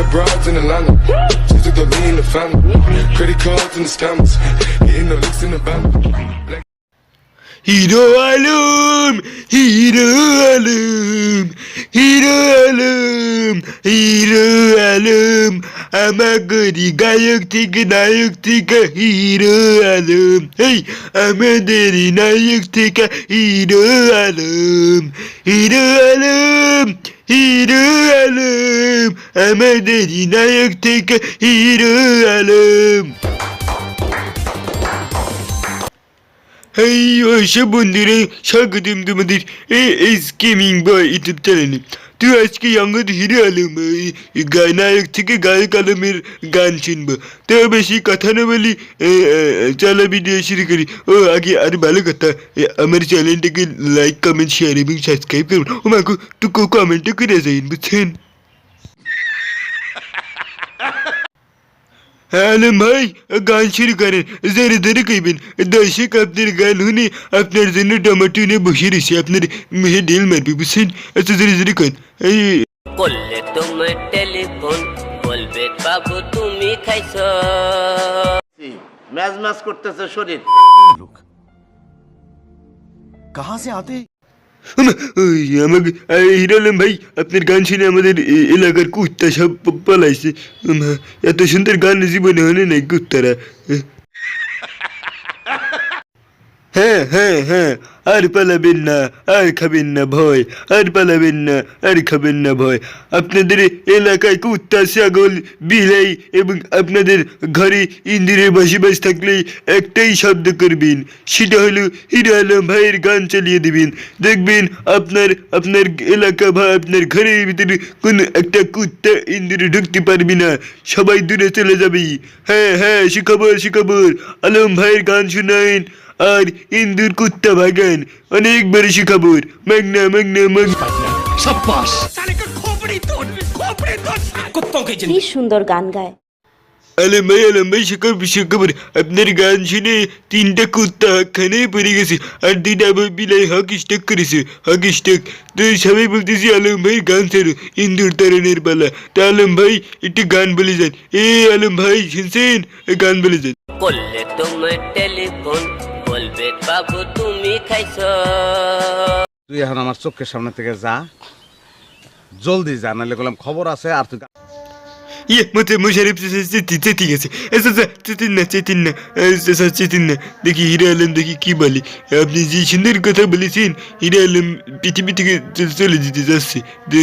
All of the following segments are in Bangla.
got broads in Atlanta. Just took the lean in the family. Credit cards and the scammers. Getting the licks in the van. Black Hero Alam Hero Alam Hero Alam Hero Alam আমাগরি গায়ক থেকে নায়ক থেকে হিরো আলম এই আমাদের নায়ক থেকে হিরো আলম হিরো আলম হিরো আলম আমাদের নায়ক থেকে হিরো এই ওইসব বন্ধুরা স্বাগতম তোমাদের এই স্কিমিং বয় ইউটিউব চ্যানেলে তো আজকে আমাদের হিরো আলম এই গা- নায়ক থেকে গায়ক আলমের গান শুনব তো বেশি কথা না বলি চলো ভিডিও শুরু করি ও আগে আর ভালো কথা আমার চ্যানেলটাকে লাইক কমেন্ট শেয়ার এবং সাবস্ক্রাইব করুন ও মাকে টুকু কমেন্টও করে যাইন বুঝছেন আলমাই গান গানের যারে ধারে কইবেন দর্শক আপনার গান হুনে আপনার জন্য টমেটো নিয়ে বসে রয়েছে আপনার মেয়ে ঢেল মারবে বুঝছেন আচ্ছা জোরে জোরে কন করলে তোমার টেলিফোন বলবে বাবু তুমি খাইছ ম্যাজ ম্যাজ করতেছে শরীর কাহা সে আতে এই ভাই, আপনার গান শুনে আমাদের এলাকার কুত্তা সব পালাইছে। এত সুন্দর গান জীবনে হলে নাই কুত্তারা? হ্যাঁ হ্যাঁ হ্যাঁ আর পালাবেন না, আর খাবেন না ভয়, আর পালাবেন না, আর খাবেন না ভয়। আপনাদের এলাকায় কুত্তা, ছাগল, বিলাই এবং আপনাদের ঘরে ইন্দিরের বসবাস থাকলে একটাই শব্দ করবেন, সেটা হলো, হিরো আলম ভাইয়ের গান চালিয়ে দিবেন। দেখবেন আপনার আপনার এলাকা বা আপনার ঘরের ভিতরে কোনো একটা কুত্তা ইন্দিরে ঢুকতে পারবি না। সবাই দূরে চলে যাবি হ্যাঁ হ্যাঁ সুখবর সুখবর। আলম ভাইয়ের গান শুনাইন। আর ইন্দুর কুত্তা ভাগান অনেক বড় সুখবর মাগনা মাগনা মাগনা। কি সুন্দর গান গায়। আলম ভাই আলম ভাই সুখবর সুখবর আপনার গান শুনে তিনটা কুত্তা খানে পড়ে গেছে। আর দুইটা আবার বিলাই হক স্টক করেছে। হক স্টক তো সবাই বলতেছি আলম ভাই গান ছাড়ো। ইন্দুর তারণের পালা। তা আলম ভাই একটু গান বলে যান। এ আলম ভাই শুনছেন? গান বলে যান। করলে তোমার টেলিফোন বলবে বাবু তুমি খাইছ। তুই এখন আমার চোখের সামনে থেকে যা। জলদি যা নাহলে বললাম খবর আছে আর তুই ইয়ে মতে মোশারিফ ঠিক আছে। চেতিন না চেতিন না। চেতিন না। দেখি হিরা আলম দেখি কি বলে। আপনি যে সুন্দর কথা বলেছেন হিরা আলম পৃথিবী থেকে চলে যেতে যাচ্ছে।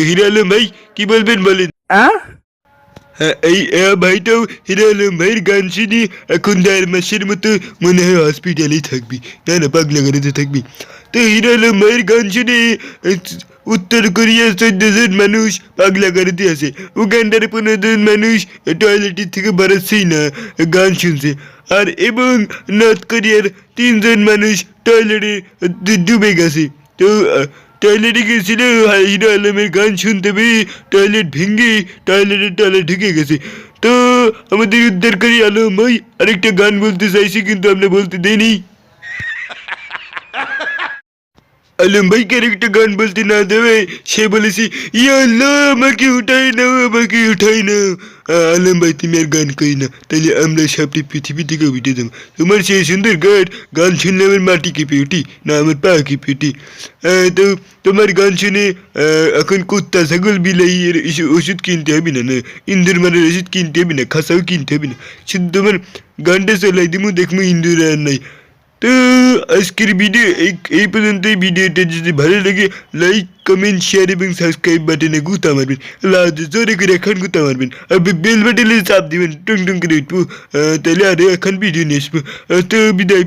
হিরা আলম ভাই কি বলবেন বলেন? হ্যাঁ এই আহ, ভাইটাও হিরা আলম ভাইয়ের গান শুনি। এখন দেড় মাসের মতো মনে হয় হসপিটালেই থাকবি। না না পাগলা গাড়িতে থাকবি? তো হিরা আলম ভাইয়ের গান শুনে। উত্তর কোরিয়ার চোদ্দ জন মানুষ পাগলা গাড়িতে আছে। উগান্ডার পনেরো জন মানুষ টয়লেটের থেকে বেরোচ্ছেই না গান শুনছে। আর এবং নর্থ কোরিয়ার তিনজন মানুষ টয়লেটে ডুবে গেছে। তো টয়লেটে গেছিল? হিরো আলমের গান শুনতে পেয়ে টয়লেট ভেঙে টয়লেটের টয়লেট ঢুকে গেছে। তো, আমাদের উদ্ধারকারী আলম ভাই আরেকটা গান বলতে চাইছি, কিন্তু আমরা বলতে দেয়নি আলম ভাইকে আরেকটা গান বলতে না দেবে সে বলেছে ইয়া আল্লাহ আমাকে উঠাই নাও আমাকে উঠাই নাও আলম ভাই তুমি আর গান করি না তাহলে আমরা সবটি পৃথিবী থেকে উঠে দেবো তোমার সেই সুন্দর গান গান শুনলে আমার মাটি কেঁপে উঠি না আমার পা কেঁপে উঠি তো তোমার গান শুনে এখন কুত্তা ছাগল বিলাই এর ওষুধ কিনতে হবে না না ইন্দুর মারের ওষুধ কিনতে হবে না খাসাও কিনতে হবে না শুধু তোমার গানটা চলাই দিমু দেখব ইন্দুর আর নাই তো আজকের ভিডিও এই এই পর্যন্তই ভিডিওটা যদি ভালো লাগে লাইক কমেন্ট শেয়ার এবং সাবস্ক্রাইব বাটনে গুঁতা মারবেন লাউড জোরে করে এখন গুঁতা মারবেন আর বেল বাটনে চাপ দিবেন টুং টুং করে উঠবো তাহলে আরও এখন ভিডিও নিয়ে আসব তো বিদায়